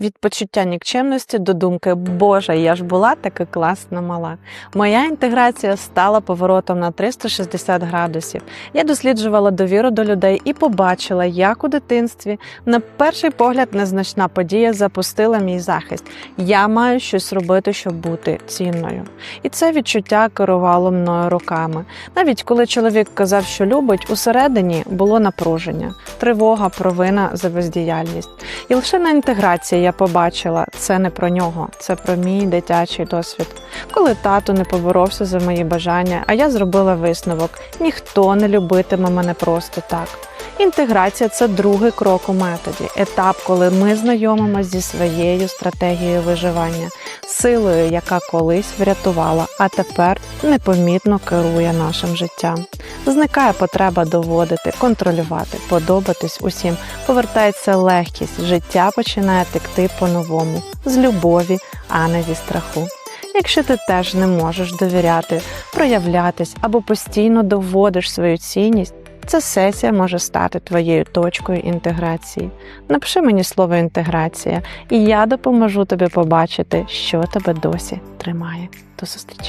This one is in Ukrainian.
Від почуття нікчемності до думки Боже, я ж була така класна мала. Моя інтеграція стала поворотом на 360 градусів. Я досліджувала довіру до людей і побачила, як у дитинстві на перший погляд незначна подія запустила мій захист. Я маю щось робити, щоб бути цінною. І це відчуття керувало мною роками. Навіть коли чоловік казав, що любить, усередині було напруження, тривога, провина за бездіяльність. І лише на інтеграції я побачила, це не про нього, це про мій дитячий досвід. Коли тато не поборовся за мої бажання, а я зробила висновок: ніхто не любитиме мене просто так. Інтеграція це другий крок у методі, етап, коли ми знайомимося зі своєю стратегією виживання, силою, яка колись врятувала, а тепер непомітно керує нашим життям. Зникає потреба доводити, контролювати, подобатись усім, повертається легкість, життя починає текти по-новому, з любові, а не зі страху. Якщо ти теж не можеш довіряти, проявлятись або постійно доводиш свою цінність, ця сесія може стати твоєю точкою інтеграції. Напиши мені слово інтеграція, і я допоможу тобі побачити, що тебе досі тримає. До зустрічі!